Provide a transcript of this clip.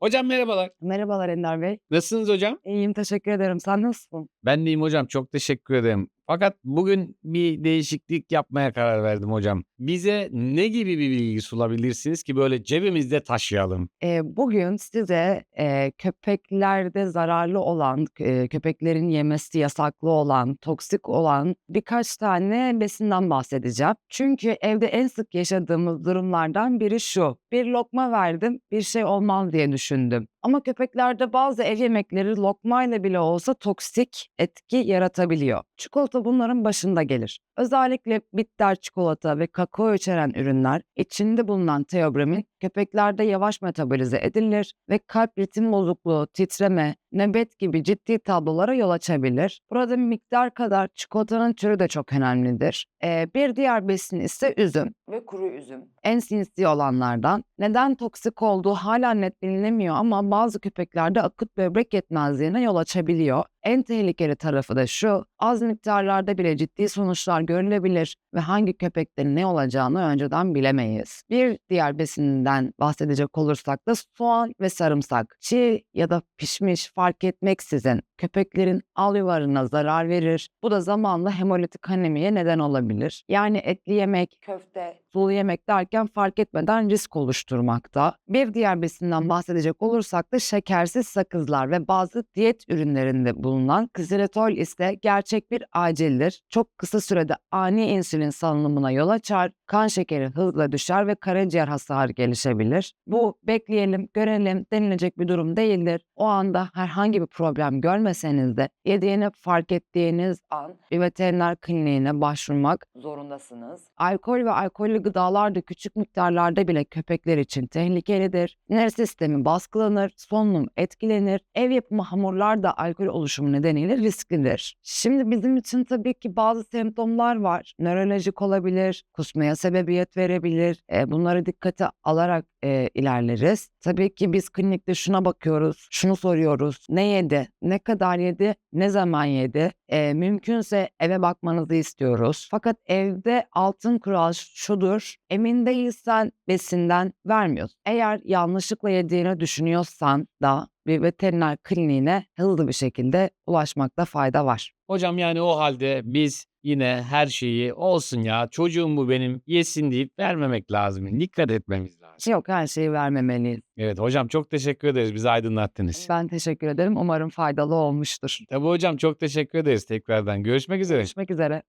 Hocam merhabalar. Merhabalar Ender Bey. Nasılsınız hocam? İyiyim, teşekkür ederim. Sen nasılsın? Ben de iyiyim hocam. Çok teşekkür ederim. Fakat bugün bir değişiklik yapmaya karar verdim hocam. Bize ne gibi bir bilgi sunabilirsiniz ki böyle cebimizde taşıyalım? Eee, bugün size, eee, köpeklerde zararlı olan, eee, köpeklerin yemesi yasaklı olan, toksik olan birkaç tane besinden bahsedeceğim. Çünkü evde en sık yaşadığımız durumlardan biri şu: Bir lokma verdim, bir şey olmaz diye düşündüm. Ama köpeklerde bazı ev yemekleri lokmayla bile olsa toksik etki yaratabiliyor. Çikolata bunların başında gelir. Özellikle bitter çikolata ve kakao içeren ürünler içinde bulunan teobramin köpeklerde yavaş metabolize edilir ve kalp ritim bozukluğu, titreme, nöbet gibi ciddi tablolara yol açabilir. Burada miktar kadar çikolatanın türü de çok önemlidir. Eee, bir diğer besin ise üzüm ve kuru üzüm. En sinsi olanlardan. Neden toksik olduğu hala net bilinemiyor ama bazı köpeklerde akut böbrek yetmezliğine yol açabiliyor. En tehlikeli tarafı da şu: Az miktarlarda bile ciddi sonuçlar görülebilir ve hangi köpekte ne olacağını önceden bilemeyiz. Bir diğer besinden bahsedecek olursak da soğan ve sarımsak. Çiğ ya da pişmiş fark etmeksizin köpeklerin al yuvarına zarar verir. Bu da zamanla hemolitik anemiye neden olabilir. Yani etli yemek, köfte, sulu yemek derken fark etmeden risk oluşturmakta. Bir diğer besinden bahsedecek olursak da şekersiz sakızlar ve bazı diyet ürünlerinde bulunan ksiletol ise gerçek bir acildir. Çok kısa sürede ani insülin salınımına yol açar, kan şekeri hızla düşer ve karaciğer hasarı gelişebilir. Bu bekleyelim, görelim denilecek bir durum değildir. O anda herhangi bir problem görmeseniz de yediğini fark ettiğiniz an bir veteriner kliniğine başvurmak zorundasınız. Alkol ve alkollü gıdalar da küçük miktarlarda bile köpekler için tehlikelidir. Sinir sistemi baskılanır, solunum etkilenir. Ev yapımı hamurlar da alkol oluşumu nedeniyle risklidir. Şimdi bizim için tabii ki bazı semptomlar var. Nörolojik olabilir, kusmaya sebebiyet verebilir. E, bunları dikkate alarak e, ilerleriz. Tabii ki biz klinikte şuna bakıyoruz, şunu soruyoruz. Ne yedi, ne kadar yedi, ne zaman yedi? E, mümkünse eve bakmanızı istiyoruz. Fakat evde altın kural şudur. Emin değilsen besinden vermiyoruz. Eğer yanlışlıkla yediğini düşünüyorsan da bir veteriner kliniğine hızlı bir şekilde ulaşmakta fayda var. Hocam yani o halde biz yine her şeyi olsun ya çocuğum bu benim yesin deyip vermemek lazım. Dikkat etmemiz lazım. Yok her şeyi vermemeliyiz. Evet hocam çok teşekkür ederiz. Bizi aydınlattınız. Ben teşekkür ederim. Umarım faydalı olmuştur. Tabii hocam çok teşekkür ederiz tekrardan. Görüşmek üzere. Görüşmek üzere.